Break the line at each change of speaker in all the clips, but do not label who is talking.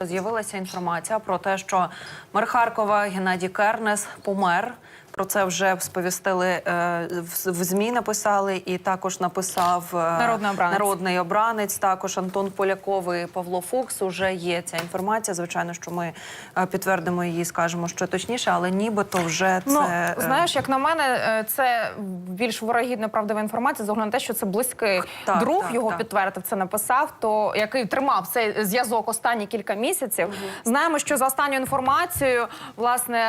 З'явилася інформація про те, що мер Харкова Геннадій Кернес помер. Про це вже сповістили е, в, змі. Написали, і також написав е,
Народний обранець.
народний обранець. Також Антон Поляков і Павло Фукс. Уже є ця інформація. Звичайно, що ми е, підтвердимо її, скажемо, що точніше, але нібито вже це
Ну, знаєш, як на мене, це більш ворогідна правдива інформація, з огляду на те, що це близький
Так,
друг
так,
його
так.
підтвердив, це написав, то який тримав цей зв'язок останні кілька місяців. Знаємо, що за останню інформацією, власне,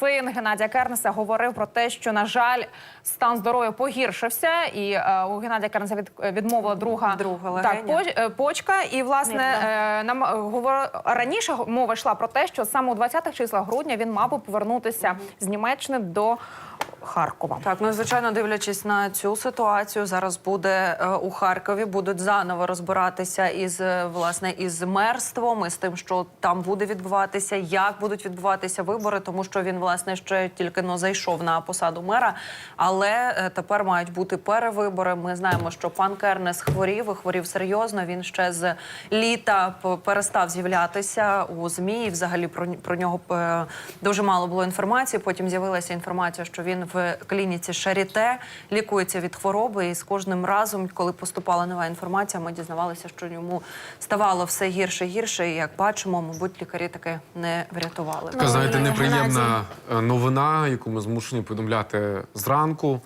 син Геннадія Кернеса говорив про те, що на жаль, стан здоров'я погіршився, і е, у Геннадія Кернеса від, відмовила друга,
Друга
так, поч- е, почка. І власне е, нам е, говор... раніше мова йшла про те, що саме у 20-х числах грудня він мав би повернутися з Німеччини до Харкова.
Так, ну звичайно, дивлячись на цю ситуацію, зараз буде е, у Харкові, будуть заново розбиратися із е, власне із мерством, і з тим, що там буде відбуватися, як будуть відбуватися вибори, тому що він власне ще тільки но зайшов на посаду мера. Але е, тепер мають бути перевибори. Ми знаємо, що пан Кернес хворів і хворів серйозно. Він ще з літа перестав з'являтися у змі. І взагалі про, про нього е, дуже мало було інформації. Потім з'явилася інформація, що він в клініці Шаріте лікується від хвороби. І з кожним разом, коли поступала нова інформація, ми дізнавалися, що йому ставало все гірше і гірше. І як бачимо, мабуть, лікарі таки не врятували.
Така, знаєте, неприємна е, новина, яку ми змушені повідомляти зранку.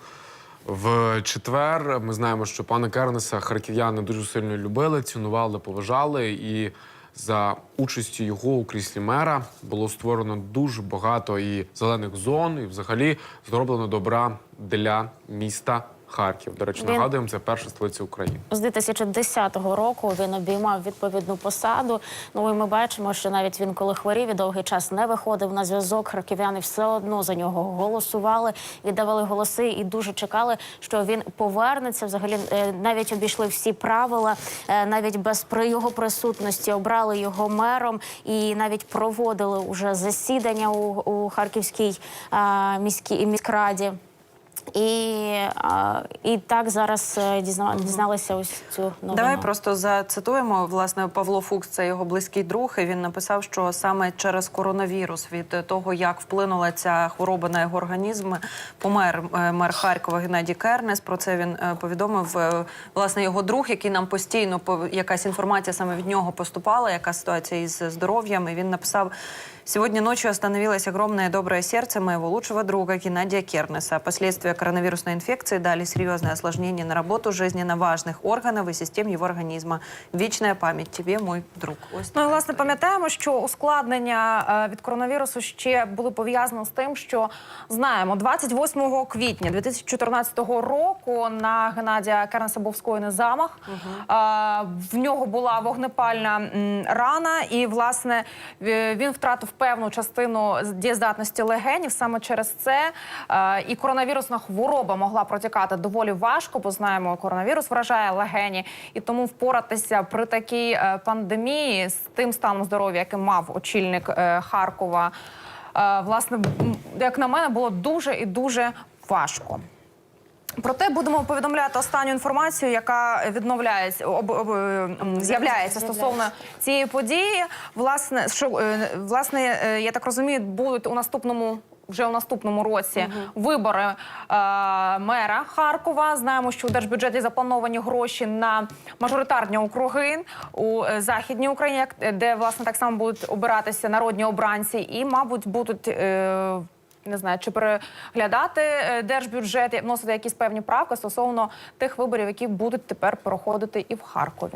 В четвер ми знаємо, що пана Кернеса харків'яни дуже сильно любили, цінували, поважали. І за участю його у кріслі мера було створено дуже багато і зелених зон, і взагалі зроблено добра для міста Харків. До речі,
Він-
нагадуємо, це перша столиця України.
З 2010 року він обіймав відповідну посаду. Ну і ми бачимо, що навіть він, коли хворів і довгий час не виходив на зв'язок, харків'яни все одно за нього голосували, віддавали голоси і дуже чекали, що він повернеться. Взагалі е, навіть обійшли всі правила, е, навіть без при його присутності обрали його мером і навіть проводили уже засідання у, у Харківській а, міській міськраді. І, і так зараз е, дізналися ось цю новину.
Давай просто зацитуємо. Власне, Павло Фукс, це його близький друг. І він написав, що саме через коронавірус від того, як вплинула ця хвороба на його організм, помер е, мер Харкова Геннадій Кернес. Про це він е, повідомив. Власне, його друг, який нам постійно якась інформація саме від нього поступала, яка ситуація із здоров'ям. І він написав. Сегодня ночью остановилось огромное доброе сердце моего лучшего друга Геннадия Кернеса. Последствия коронавирусной инфекции дали серьезное осложнение на работу жизненно важных органов и систем его организма. Вечная память тебе, мой друг. Ось
Ну і власне пам'ятаємо, що ускладнення е, від коронавірусу ще були пов'язані з тим, що знаємо, 28 квітня 2014 року на Геннадія Кернеса був скоєний замах. Е, В нього була вогнепальна рана, і власне він втратив певну частину дієздатності легенів. Саме через це е, і коронавірусна хвороба могла протікати доволі важко, бо знаємо, коронавірус вражає легені, і тому впоратися при такій е, пандемії з тим станом здоров'я, яким мав очільник е, Харкова, власне, як на мене, було дуже і дуже важко. Проте будемо повідомляти останню інформацію, яка відновляється об, об, е, з'являється стосовно цієї події. Власне, що е, власне, е, я так розумію, будуть у наступному. Вже у наступному році вибори е, мера Харкова. Знаємо, що у держбюджеті заплановані гроші на мажоритарні округи у західній Україні, де власне так само будуть обиратися народні обранці, і, мабуть, будуть. Е, не знаю, чи переглядати е, держбюджет, вносити якісь певні правки стосовно тих виборів, які будуть тепер проходити і в Харкові.